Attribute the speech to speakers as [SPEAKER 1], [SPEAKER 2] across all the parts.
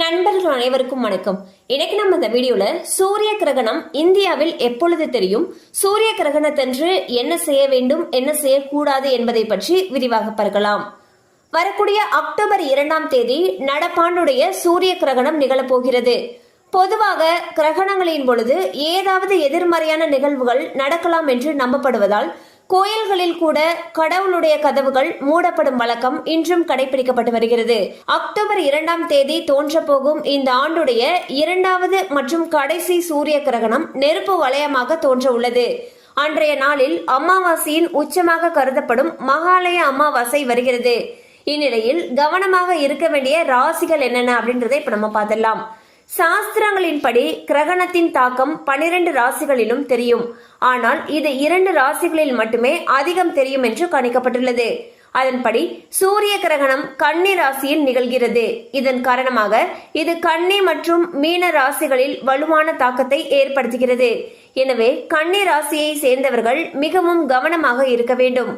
[SPEAKER 1] நண்பர்கள் அனைவருக்கும் வணக்கம். இன்னைக்கு நம்ம இந்த வீடியோல சூரிய கிரகணம் இந்தியாவில் எப்பொழுது தெரியும்? சூரிய கிரகணத்தன்று என்ன செய்ய வேண்டும் என்ன செய்யக்கூடாது என்பதை பற்றி விரிவாக பார்க்கலாம். வரக்கூடிய அக்டோபர் இரண்டாம் தேதி நடப்பாண்டுடைய சூரிய கிரகணம் நிகழப்போகிறது. பொதுவாக கிரகணங்களின் பொழுது ஏதாவது எதிர்மறையான நிகழ்வுகள் நடக்கலாம் என்று நம்பப்படுவதால் கோயில்களில் கூட கடவுளுடைய கதவுகள் மூடப்படும் வழக்கம் இன்றும் கடைபிடிக்கப்பட்டு வருகிறது. அக்டோபர் இரண்டாம் தேதி தோன்றப்போகும் இந்த ஆண்டுடைய இரண்டாவது மற்றும் கடைசி சூரிய கிரகணம் நெருப்பு வளையமாக தோன்ற உள்ளது. அன்றைய நாளில் அமாவாசையின் உச்சமாக கருதப்படும் மகாலய அமாவாசை வருகிறது. இந்நிலையில் கவனமாக இருக்க வேண்டிய ராசிகள் என்னென்ன அப்படின்றதை இப்ப நம்ம பார்த்துடலாம். சாஸ்திரங்களின்படி கிரகணத்தின் தாக்கம் பனிரெண்டு ராசிகளிலும் தெரியும். ஆனால் இது இரண்டு ராசிகளில் மட்டுமே அதிகம் தெரியும் என்று கணிக்கப்பட்டுள்ளது. அதன்படி சூரிய கிரகணம் கன்னி ராசியில் நிகழ்கிறது. இதன் காரணமாக இது கன்னி மற்றும் மீன ராசிகளில் வலுவான தாக்கத்தை ஏற்படுத்துகிறது. எனவே கன்னி ராசியை சேர்ந்தவர்கள் மிகவும் கவனமாக இருக்க வேண்டும்.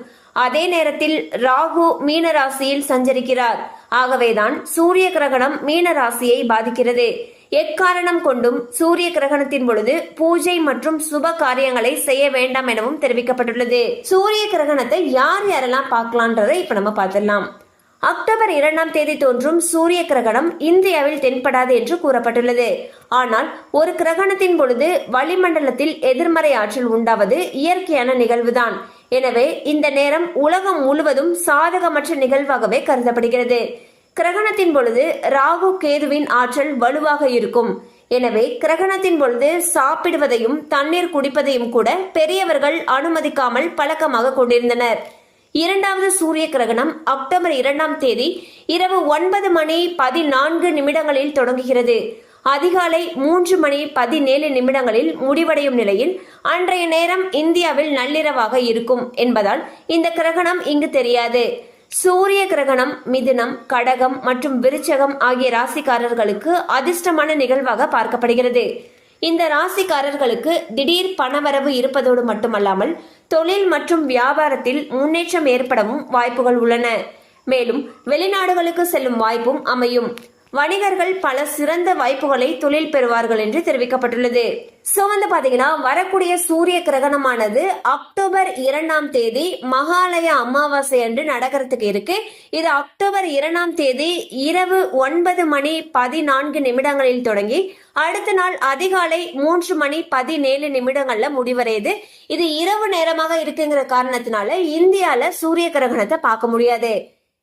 [SPEAKER 1] அதே நேரத்தில் ராகு மீன ராசியில் சஞ்சரிக்கிறார். ஆகவேதான் சூரிய கிரகணம் மீன ராசியை பாதிக்கிறது. எக்காரணம் கொண்டும் சூரிய கிரகணத்தின் பொழுது பூஜை மற்றும் சுப காரியங்களை செய்ய வேண்டாம் எனவும் தெரிவிக்கப்பட்டுள்ளது. சூரிய கிரகணத்தை யார் யாரெல்லாம் பார்க்கலான்றதை இப்ப நம்ம பார்த்துடலாம். அக்டோபர் இரண்டாம் தேதி தோன்றும் சூரிய கிரகணம் இந்தியாவில் தென்படாது என்று கூறப்பட்டுள்ளது. ஆனால் ஒரு கிரகணத்தின் பொழுது வளிமண்டலத்தில் எதிர்மறை ஆற்றல் உண்டாவது இயற்கையான நிகழ்வுதான். எனவே இந்த நேரம் உலகம் முழுவதும் சாதகமற்ற நிகழ்வாகவே கருதப்படுகிறது. கிரகணத்தின் பொழுது ராகு கேதுவின் ஆற்றல் வலுவாக இருக்கும். எனவே கிரகணத்தின் பொழுது சாப்பிடுவதையும் தண்ணீர் குடிப்பதையும் கூட பெரியவர்கள் அனுமதிக்காமல் பழக்கமாக கொண்டிருந்தனர். இரண்டாவது சூரிய கிரகணம் அக்டோபர் இரண்டாம் தேதி இரவு ஒன்பது மணி பதினான்கு நிமிடங்களில் தொடங்குகிறது. அதிகாலை மூன்று மணி பதினேழு நிமிடங்களில் முடிவடையும் நிலையில் அன்றைய நேரம் இந்தியாவில் நள்ளிரவாக இருக்கும் என்பதால் இந்த கிரகணம் இங்கு தெரியாது. சூரிய கிரகணம் மிதுனம் கடகம் மற்றும் விருச்சகம் ஆகிய ராசிக்காரர்களுக்கு அதிர்ஷ்டமான நிகழ்வாக பார்க்கப்படுகிறது. இந்த ராசிக்காரர்களுக்கு திடீர் பணவரவு இருப்பதோடு மட்டுமல்லாமல் தொழில் மற்றும் வியாபாரத்தில் முன்னேற்றம் ஏற்படவும் வாய்ப்புகள் உள்ளன. மேலும் வெளிநாடுகளுக்கு செல்லும் வாய்ப்பும் அமையும். வணிகர்கள் பல சிறந்த வாய்ப்புகளை தொழில் பெறுவார்கள் என்று தெரிவிக்கப்பட்டுள்ளது. சோ வந்து பாத்தீங்கன்னா வரக்கூடிய சூரிய கிரகணமானது அக்டோபர் இரண்டாம் தேதி மகாலய அமாவாசை அன்று நடக்கிறதுக்கு இருக்கு. இது அக்டோபர் இரண்டாம் தேதி இரவு ஒன்பது மணி பதினான்கு நிமிடங்களில் தொடங்கி அடுத்த நாள் அதிகாலை மூன்று மணி பதினேழு நிமிடங்கள்ல முடிவடையுது. இது இரவு நேரமாக இருக்குங்கிற காரணத்தினால இந்தியால சூரிய கிரகணத்தை பார்க்க முடியாது.